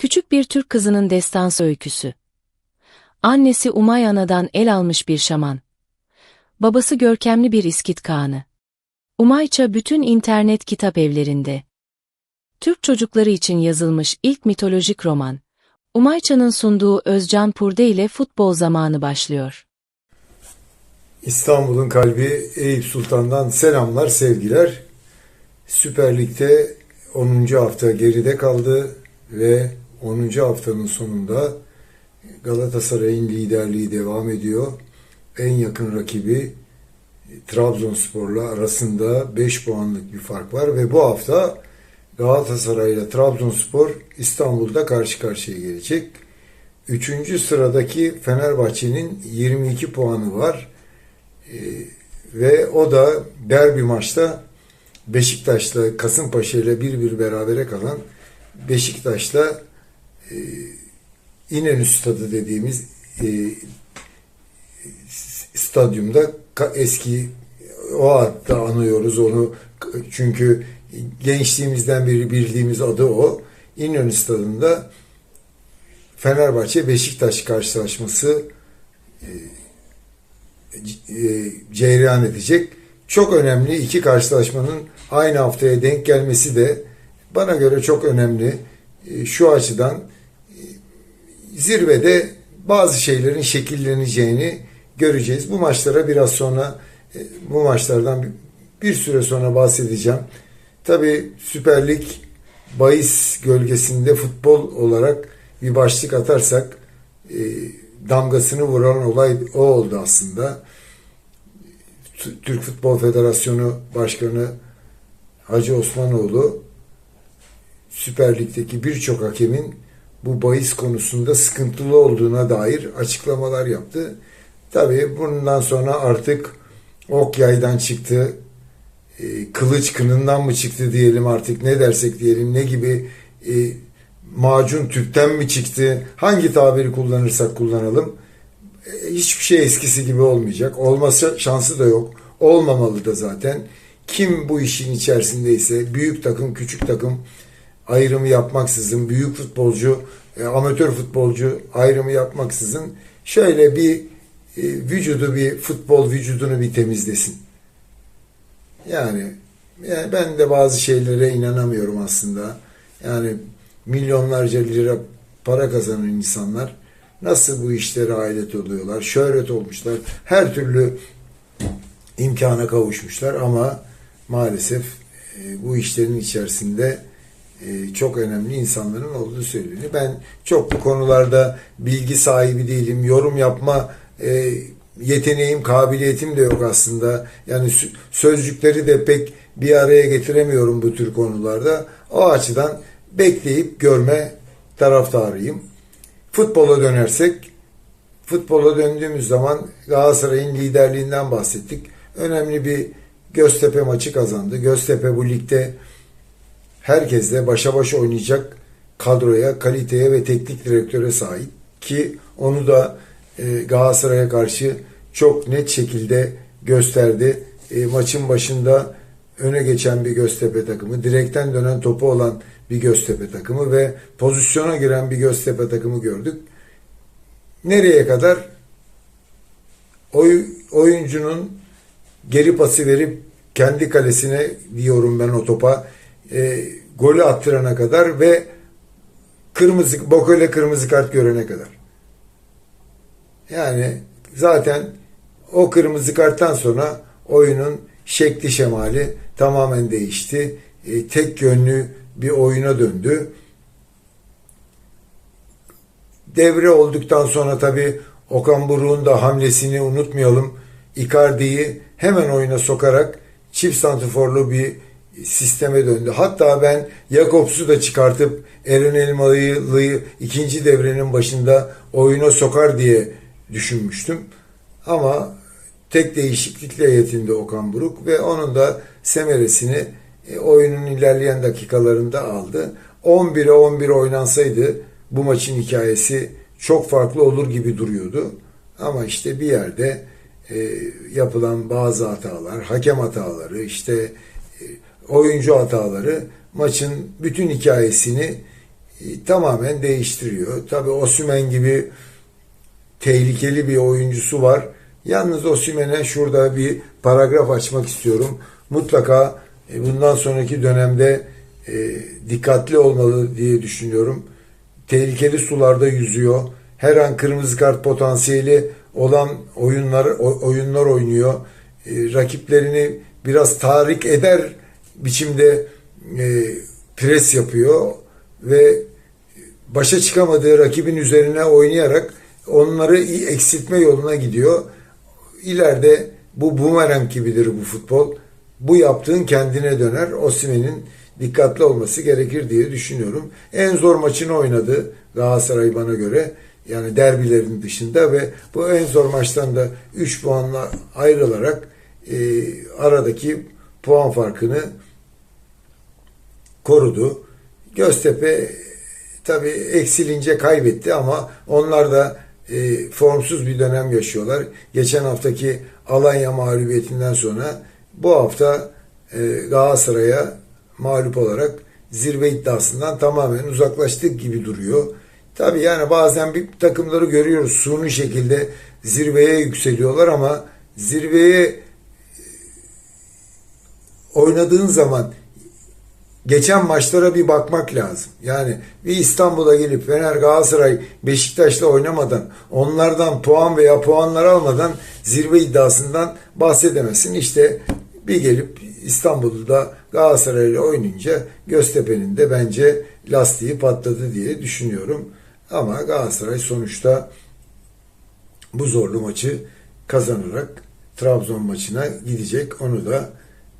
Küçük bir Türk kızının destansı öyküsü. Annesi Umay Ana'dan el almış bir şaman. Babası görkemli bir İskit Kağanı. Umayça bütün internet kitap evlerinde. Türk çocukları için yazılmış ilk mitolojik roman. Umayça'nın sunduğu Özcan Purde ile futbol zamanı başlıyor. İstanbul'un kalbi Eyüp Sultan'dan selamlar, sevgiler. Süper Lig'de 10. hafta geride kaldı ve 10. haftanın sonunda Galatasaray'ın liderliği devam ediyor. En yakın rakibi Trabzonspor'la arasında 5 puanlık bir fark var ve bu hafta Galatasaray ile Trabzonspor İstanbul'da karşı karşıya gelecek. Üçüncü sıradaki Fenerbahçe'nin 22 puanı var. Ee, ve o da derbi maçta Beşiktaş'la Kasımpaşa ile bir bir berabere kalan Beşiktaş'la e, İnönü Stadı dediğimiz e, stadyumda eski o hatta anıyoruz onu çünkü gençliğimizden beri bildiğimiz adı o. İnönü Stadı'nda Fenerbahçe Beşiktaş karşılaşması e, e, edecek. Çok önemli iki karşılaşmanın aynı haftaya denk gelmesi de bana göre çok önemli. E, Şu açıdan zirvede bazı şeylerin şekilleneceğini göreceğiz. Bu maçlara biraz sonra e, bu maçlardan bir- süre sonra bahsedeceğim. Tabii Süper Lig bahis gölgesinde futbol olarak bir başlık atarsak e, damgasını vuran olay o oldu aslında. Türk Futbol Federasyonu Başkanı Hacı Osmanoğlu Süper Lig'deki birçok hakemin bu bahis konusunda sıkıntılı olduğuna dair açıklamalar yaptı. Tabii bundan sonra artık ok yaydan çıktı, e, kılıç kınından mı çıktı diyelim artık ne dersek diyelim ne gibi e, macun tüpten mi çıktı hangi tabiri kullanırsak kullanalım e, hiçbir şey eskisi gibi olmayacak olmasa şansı da yok olmamalı da zaten kim bu işin içerisindeyse büyük takım küçük takım ayrımı yapmaksızın büyük futbolcu e, amatör futbolcu ayrımı yapmaksızın şöyle bir e, vücudu bir futbol vücudunu bir temizlesin. Yani, yani ben de bazı şeylere inanamıyorum aslında. Yani milyonlarca lira para kazanan insanlar nasıl bu işlere alet oluyorlar? Şöhret olmuşlar. Her türlü imkana kavuşmuşlar ama maalesef e, bu işlerin içerisinde çok önemli insanların olduğu söyleniyor. Ben çok bu konularda bilgi sahibi değilim. Yorum yapma e, yeteneğim, kabiliyetim de yok aslında. Yani sözcükleri de pek bir araya getiremiyorum bu tür konularda. O açıdan bekleyip görme taraftarıyım. Futbola dönersek, futbola döndüğümüz zaman Galatasaray'ın liderliğinden bahsettik. Önemli bir Göztepe maçı kazandı. Göztepe bu ligde herkesle başa baş oynayacak kadroya, kaliteye ve teknik direktöre sahip ki onu da e, Galatasaray'a karşı çok net şekilde gösterdi. E, maçın başında öne geçen bir Göztepe takımı, direkten dönen topu olan bir Göztepe takımı ve pozisyona giren bir Göztepe takımı gördük. Nereye kadar? Oy, oyuncunun geri pası verip kendi kalesine diyorum ben o topa e, golü attırana kadar ve kırmızı Boko'yla kırmızı kart görene kadar. Yani zaten o kırmızı karttan sonra oyunun şekli şemali tamamen değişti. E, tek yönlü bir oyuna döndü. Devre olduktan sonra tabii Okan Buruk'un da hamlesini unutmayalım. Icardi'yi hemen oyuna sokarak çift santiforlu bir sisteme döndü. Hatta ben Jakobs'u da çıkartıp Eren Elmalı'yı ikinci devrenin başında oyuna sokar diye düşünmüştüm. Ama tek değişiklikle yetindi Okan Buruk ve onun da semeresini e, oyunun ilerleyen dakikalarında aldı. 11'e 11 oynansaydı bu maçın hikayesi çok farklı olur gibi duruyordu. Ama işte bir yerde e, yapılan bazı hatalar, hakem hataları, işte oyuncu hataları maçın bütün hikayesini e, tamamen değiştiriyor. Tabii Osimhen gibi tehlikeli bir oyuncusu var. Yalnız Osimhen'e şurada bir paragraf açmak istiyorum. Mutlaka e, bundan sonraki dönemde e, dikkatli olmalı diye düşünüyorum. Tehlikeli sularda yüzüyor. Her an kırmızı kart potansiyeli olan oyunlar oyunlar oynuyor. Rakiplerini biraz tahrik eder biçimde e, pres yapıyor ve başa çıkamadığı rakibin üzerine oynayarak onları eksiltme yoluna gidiyor. İleride bu bumerang gibidir bu futbol. Bu yaptığın kendine döner. Osimhen'in dikkatli olması gerekir diye düşünüyorum. En zor maçını oynadı Galatasaray bana göre. Yani derbilerin dışında ve bu en zor maçtan da 3 puanla ayrılarak e, aradaki puan farkını korudu. Göztepe tabii eksilince kaybetti ama onlar da e, formsuz bir dönem yaşıyorlar. Geçen haftaki Alanya mağlubiyetinden sonra bu hafta e, Galatasaray'a mağlup olarak zirve iddiasından tamamen uzaklaştık gibi duruyor. Tabii yani bazen bir takımları görüyoruz suni şekilde zirveye yükseliyorlar ama zirveye oynadığın zaman geçen maçlara bir bakmak lazım. Yani bir İstanbul'a gelip Fener, Galatasaray, Beşiktaş'la oynamadan, onlardan puan veya puanlar almadan zirve iddiasından bahsedemezsin. İşte bir gelip İstanbul'da Galatasaray'la oynayınca Göztepe'nin de bence lastiği patladı diye düşünüyorum. Ama Galatasaray sonuçta bu zorlu maçı kazanarak Trabzon maçına gidecek. Onu da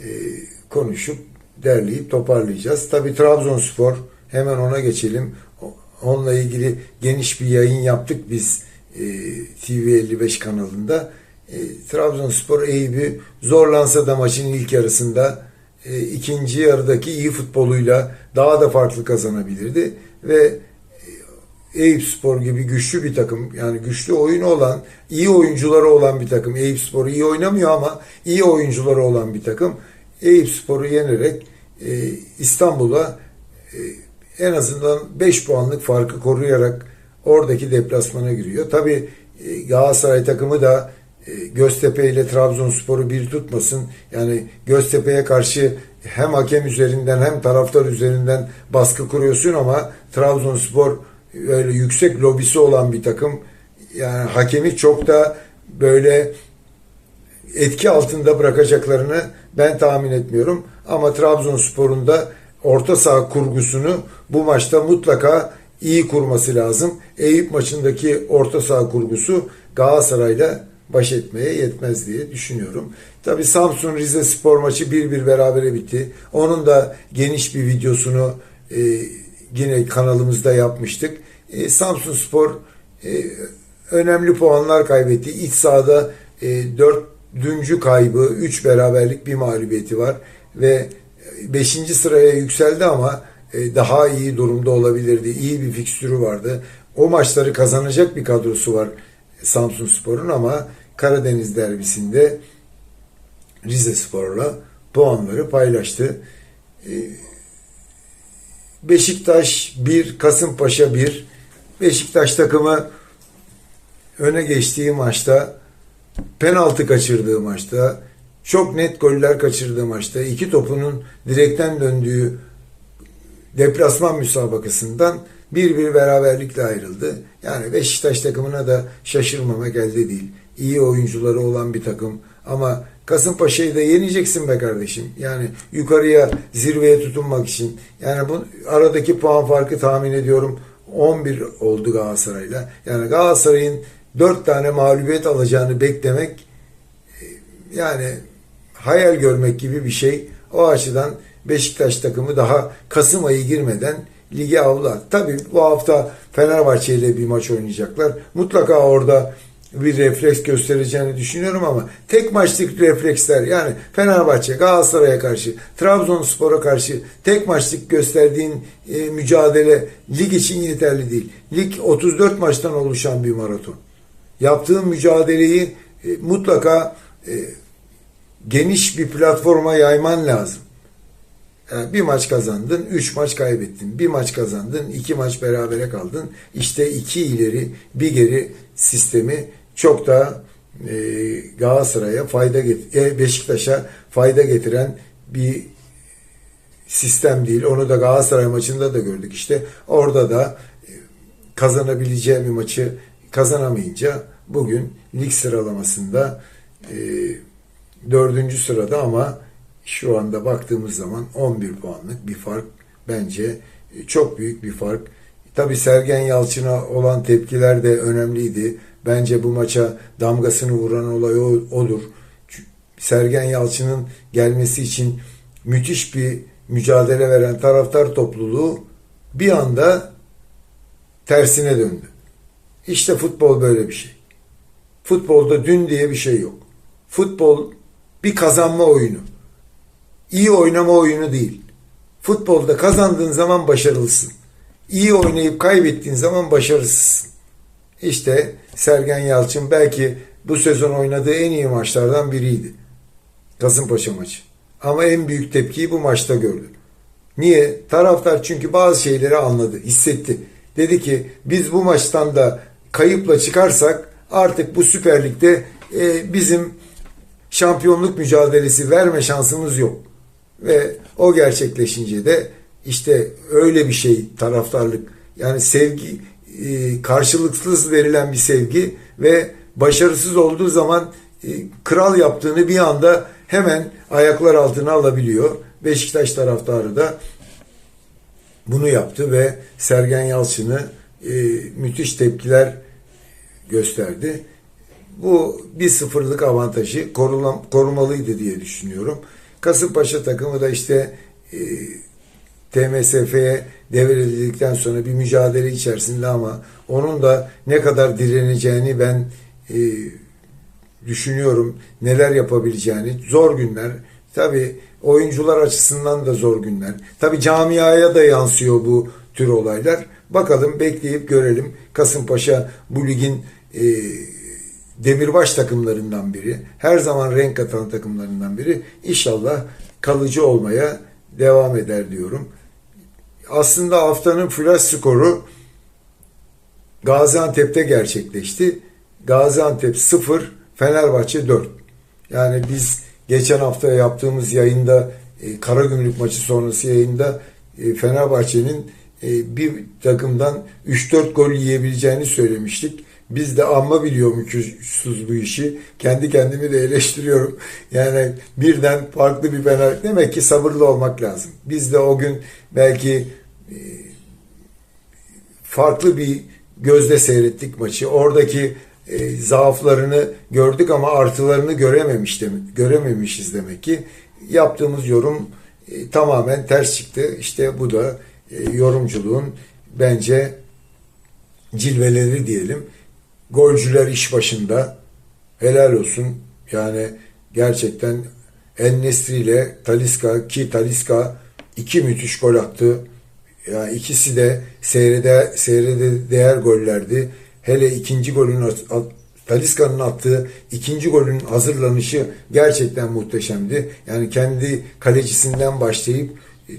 e, konuşup derleyip toparlayacağız. Tabi Trabzonspor hemen ona geçelim. Onunla ilgili geniş bir yayın yaptık biz e, TV55 kanalında. E, Trabzonspor Eyüp'ü zorlansa da maçın ilk yarısında e, ikinci yarıdaki iyi futboluyla daha da farklı kazanabilirdi ve Eyüp Spor gibi güçlü bir takım yani güçlü oyunu olan iyi oyuncuları olan bir takım Eyüp Spor iyi oynamıyor ama iyi oyuncuları olan bir takım Eyüp Spor'u yenerek e, İstanbul'a e, en azından 5 puanlık farkı koruyarak oradaki deplasmana giriyor. Tabi Galatasaray takımı da e, Göztepe ile Trabzonspor'u bir tutmasın. Yani Göztepe'ye karşı hem hakem üzerinden hem taraftar üzerinden baskı kuruyorsun ama Trabzonspor öyle yüksek lobisi olan bir takım. Yani hakemi çok da böyle etki altında bırakacaklarını ben tahmin etmiyorum. Ama Trabzonspor'un da orta saha kurgusunu bu maçta mutlaka iyi kurması lazım. Eyüp maçındaki orta saha kurgusu Galatasaray'la baş etmeye yetmez diye düşünüyorum. Tabi Samsun Rize Spor maçı 1-1 berabere bitti. Onun da geniş bir videosunu e, yine kanalımızda yapmıştık. E, Samsun Spor e, önemli puanlar kaybetti. İç sahada e, dördüncü kaybı, 3 beraberlik bir mağlubiyeti var ve 5. sıraya yükseldi ama e, daha iyi durumda olabilirdi. İyi bir fikstürü vardı. O maçları kazanacak bir kadrosu var Samsun Spor'un ama Karadeniz derbisinde Rize Spor'la puanları paylaştı. E, Beşiktaş 1, Kasımpaşa 1. Beşiktaş takımı öne geçtiği maçta, penaltı kaçırdığı maçta, çok net goller kaçırdığı maçta, iki topunun direkten döndüğü deplasman müsabakasından bir bir beraberlikle ayrıldı. Yani Beşiktaş takımına da şaşırmamak elde değil. İyi oyuncuları olan bir takım ama Kasımpaşa'yı da yeneceksin be kardeşim. Yani yukarıya zirveye tutunmak için. Yani bu aradaki puan farkı tahmin ediyorum 11 oldu Galatasaray'la. Yani Galatasaray'ın 4 tane mağlubiyet alacağını beklemek e, yani hayal görmek gibi bir şey. O açıdan Beşiktaş takımı daha Kasım ayı girmeden lige avlar. Tabii bu hafta Fenerbahçe ile bir maç oynayacaklar. Mutlaka orada bir refleks göstereceğini düşünüyorum ama tek maçlık refleksler yani Fenerbahçe, Galatasaray'a karşı, Trabzonspor'a karşı tek maçlık gösterdiğin e, mücadele lig için yeterli değil. Lig 34 maçtan oluşan bir maraton. Yaptığın mücadeleyi e, mutlaka e, geniş bir platforma yayman lazım. Yani bir maç kazandın, üç maç kaybettin. Bir maç kazandın, iki maç berabere kaldın. İşte iki ileri, bir geri sistemi çok da e, Galatasaray'a fayda e, Beşiktaş'a fayda getiren bir sistem değil. Onu da Galatasaray maçında da gördük işte. Orada da e, kazanabileceği bir maçı kazanamayınca bugün lig sıralamasında e, dördüncü sırada ama şu anda baktığımız zaman 11 puanlık bir fark bence e, çok büyük bir fark. Tabi Sergen Yalçın'a olan tepkiler de önemliydi. Bence bu maça damgasını vuran olay o- odur. Sergen Yalçın'ın gelmesi için müthiş bir mücadele veren taraftar topluluğu bir anda tersine döndü. İşte futbol böyle bir şey. Futbolda dün diye bir şey yok. Futbol bir kazanma oyunu. İyi oynama oyunu değil. Futbolda kazandığın zaman başarılısın. İyi oynayıp kaybettiğin zaman başarısızsın. İşte Sergen Yalçın belki bu sezon oynadığı en iyi maçlardan biriydi. Kasımpaşa maçı. Ama en büyük tepkiyi bu maçta gördü. Niye? Taraftar çünkü bazı şeyleri anladı, hissetti. Dedi ki biz bu maçtan da kayıpla çıkarsak artık bu Süper Lig'de e, bizim şampiyonluk mücadelesi verme şansımız yok. Ve o gerçekleşince de işte öyle bir şey taraftarlık. Yani sevgi e, karşılıksız verilen bir sevgi ve başarısız olduğu zaman e, kral yaptığını bir anda hemen ayaklar altına alabiliyor. Beşiktaş taraftarı da bunu yaptı ve Sergen Yalçın'ı e, müthiş tepkiler gösterdi. Bu bir sıfırlık avantajı korulam, korumalıydı diye düşünüyorum. Kasımpaşa takımı da işte e, TMSF'ye devredildikten sonra bir mücadele içerisinde ama onun da ne kadar direneceğini ben e, düşünüyorum. Neler yapabileceğini. Zor günler. Tabi oyuncular açısından da zor günler. Tabi camiaya da yansıyor bu tür olaylar. Bakalım bekleyip görelim. Kasımpaşa bu ligin e, demirbaş takımlarından biri. Her zaman renk katan takımlarından biri. İnşallah kalıcı olmaya devam eder diyorum. Aslında haftanın flash skoru Gaziantep'te gerçekleşti. Gaziantep 0, Fenerbahçe 4. Yani biz geçen hafta yaptığımız yayında e, Karagümrük maçı sonrası yayında e, Fenerbahçe'nin bir takımdan 3-4 gol yiyebileceğini söylemiştik. Biz de amma biliyormuşuz bu işi. Kendi kendimi de eleştiriyorum. Yani birden farklı bir Fener. Demek ki sabırlı olmak lazım. Biz de o gün belki e, farklı bir gözle seyrettik maçı. Oradaki e, zaaflarını gördük ama artılarını görememiş demek, görememişiz demek ki. Yaptığımız yorum e, tamamen ters çıktı. İşte bu da e, yorumculuğun bence cilveleri diyelim. Golcüler iş başında. Helal olsun. Yani gerçekten En-Nesri ile Taliska ki Taliska iki müthiş gol attı. Yani ikisi de seyrede, seyrede değer gollerdi. Hele ikinci golün Taliska'nın attığı ikinci golün hazırlanışı gerçekten muhteşemdi. Yani kendi kalecisinden başlayıp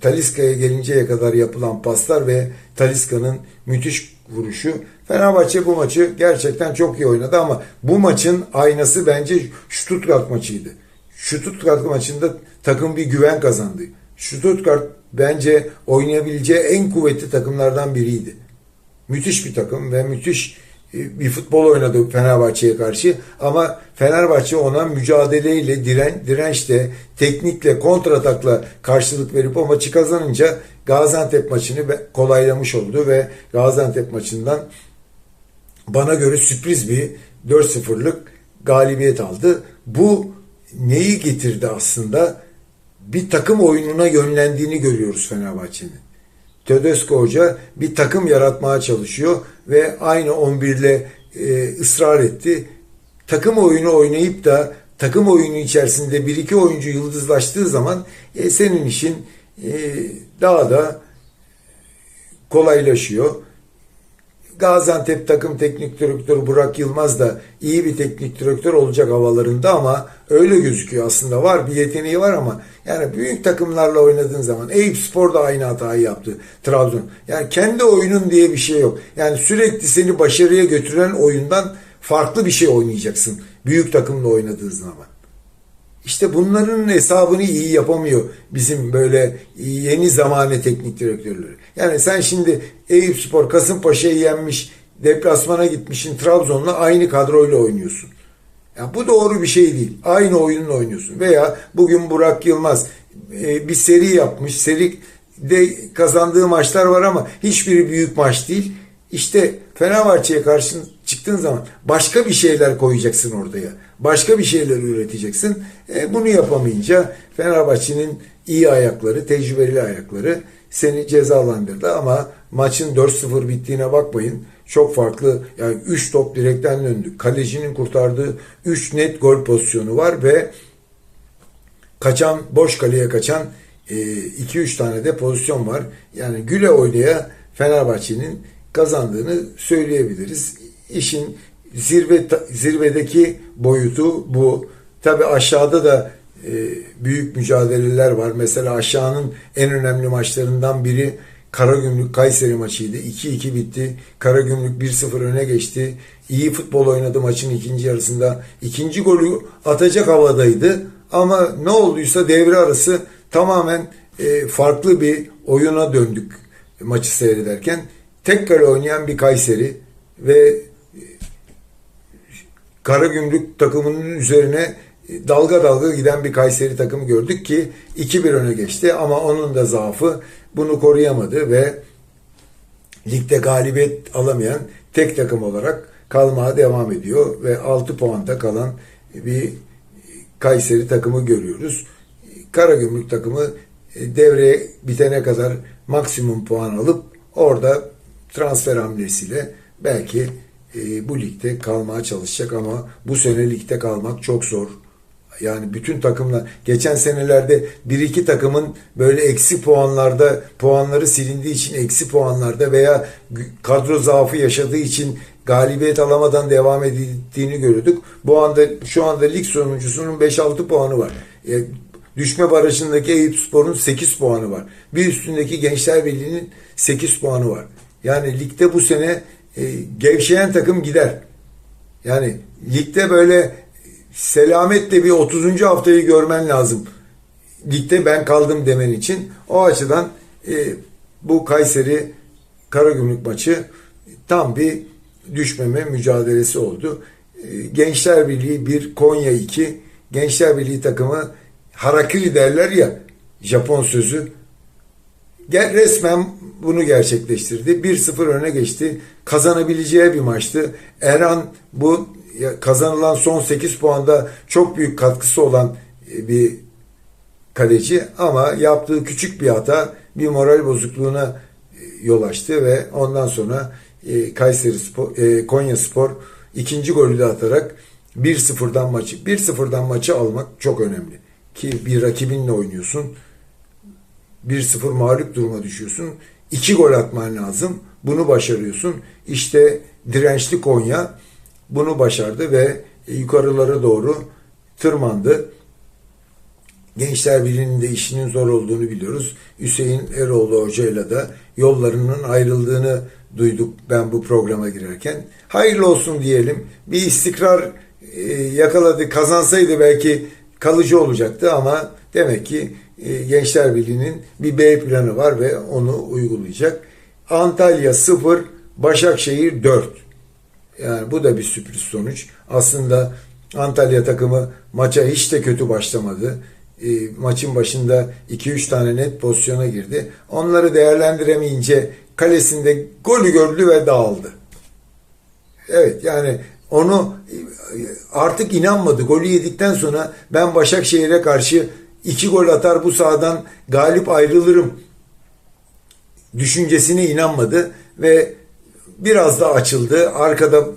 Taliska'ya gelinceye kadar yapılan paslar ve Taliska'nın müthiş vuruşu. Fenerbahçe bu maçı gerçekten çok iyi oynadı ama bu maçın aynası bence Stuttgart maçıydı. Stuttgart maçında takım bir güven kazandı. Stuttgart bence oynayabileceği en kuvvetli takımlardan biriydi. Müthiş bir takım ve müthiş bir futbol oynadı Fenerbahçe'ye karşı ama Fenerbahçe ona mücadeleyle, diren, dirençle, teknikle, kontratakla karşılık verip o maçı kazanınca Gaziantep maçını kolaylamış oldu ve Gaziantep maçından bana göre sürpriz bir 4-0'lık galibiyet aldı. Bu neyi getirdi aslında? Bir takım oyununa yönlendiğini görüyoruz Fenerbahçe'nin. Tedesco Hoca bir takım yaratmaya çalışıyor ve aynı 11 ile e, ısrar etti. Takım oyunu oynayıp da takım oyunu içerisinde bir iki oyuncu yıldızlaştığı zaman e, senin işin e, daha da kolaylaşıyor. Gaziantep takım teknik direktörü Burak Yılmaz da iyi bir teknik direktör olacak havalarında ama öyle gözüküyor aslında var bir yeteneği var ama yani büyük takımlarla oynadığın zaman Eyüp Spor da aynı hatayı yaptı Trabzon. Yani kendi oyunun diye bir şey yok. Yani sürekli seni başarıya götüren oyundan farklı bir şey oynayacaksın büyük takımla oynadığın zaman. İşte bunların hesabını iyi yapamıyor bizim böyle yeni zamane teknik direktörleri. Yani sen şimdi Eyüp Spor Kasımpaşa'yı yenmiş, deplasmana gitmişsin Trabzon'la aynı kadroyla oynuyorsun. Ya bu doğru bir şey değil. Aynı oyunla oynuyorsun. Veya bugün Burak Yılmaz e, bir seri yapmış. Seri de kazandığı maçlar var ama hiçbiri büyük maç değil. İşte Fenerbahçe'ye karşı çıktığın zaman başka bir şeyler koyacaksın ortaya. Başka bir şeyler üreteceksin. E, bunu yapamayınca Fenerbahçe'nin iyi ayakları, tecrübeli ayakları seni cezalandırdı ama maçın 4-0 bittiğine bakmayın. Çok farklı yani 3 top direkten döndü. Kalecinin kurtardığı 3 net gol pozisyonu var ve kaçan boş kaleye kaçan 2-3 tane de pozisyon var. Yani güle oynaya Fenerbahçe'nin kazandığını söyleyebiliriz. İşin zirve zirvedeki boyutu bu. Tabi aşağıda da e, büyük mücadeleler var. Mesela aşağının en önemli maçlarından biri Karagümrük Kayseri maçıydı. 2-2 bitti. Karagümrük 1-0 öne geçti. İyi futbol oynadı maçın ikinci yarısında. İkinci golü atacak havadaydı. Ama ne olduysa devre arası tamamen e, farklı bir oyuna döndük maçı seyrederken. Tek kale oynayan bir Kayseri ve Karagümrük takımının üzerine dalga dalga giden bir Kayseri takımı gördük ki 2-1 öne geçti ama onun da zaafı bunu koruyamadı ve ligde galibiyet alamayan tek takım olarak kalmaya devam ediyor ve 6 puanda kalan bir Kayseri takımı görüyoruz. Karagümrük takımı devreye bitene kadar maksimum puan alıp orada transfer hamlesiyle belki e, bu ligde kalmaya çalışacak ama bu sene ligde kalmak çok zor. Yani bütün takımlar geçen senelerde bir iki takımın böyle eksi puanlarda puanları silindiği için eksi puanlarda veya kadro zaafı yaşadığı için galibiyet alamadan devam edildiğini görüyorduk. Bu anda şu anda lig sonuncusunun 5-6 puanı var. E, düşme barajındaki Eyüp Spor'un 8 puanı var. Bir üstündeki Gençler Birliği'nin 8 puanı var. Yani ligde bu sene e, gevşeyen takım gider. Yani ligde böyle selametle bir 30. haftayı görmen lazım. Ligde ben kaldım demen için. O açıdan e, bu Kayseri Karagümrük maçı tam bir düşmeme mücadelesi oldu. E, Gençler Birliği 1, Konya 2. Gençler Birliği takımı harakiri derler ya Japon sözü. Gel resmen bunu gerçekleştirdi. 1-0 öne geçti. Kazanabileceği bir maçtı. Erhan bu kazanılan son 8 puanda çok büyük katkısı olan e, bir kaleci ama yaptığı küçük bir hata bir moral bozukluğuna e, yol açtı ve ondan sonra e, Kayseri Spor, Konya Spor ikinci golü de atarak 1-0'dan maçı 1-0'dan maçı almak çok önemli. Ki bir rakibinle oynuyorsun. 1-0 mağlup duruma düşüyorsun. 2 gol atman lazım. Bunu başarıyorsun. İşte dirençli Konya bunu başardı ve yukarılara doğru tırmandı. Gençler Birliği'nin de işinin zor olduğunu biliyoruz. Hüseyin Eroğlu hocayla da yollarının ayrıldığını duyduk ben bu programa girerken. Hayırlı olsun diyelim. Bir istikrar e, yakaladı. Kazansaydı belki kalıcı olacaktı ama demek ki Gençler Birliği'nin bir B planı var ve onu uygulayacak. Antalya 0, Başakşehir 4. Yani bu da bir sürpriz sonuç. Aslında Antalya takımı maça hiç de kötü başlamadı. E, maçın başında 2-3 tane net pozisyona girdi. Onları değerlendiremeyince kalesinde golü gördü ve dağıldı. Evet yani onu artık inanmadı. Golü yedikten sonra ben Başakşehir'e karşı iki gol atar bu sahadan galip ayrılırım düşüncesine inanmadı ve biraz da açıldı. Arkada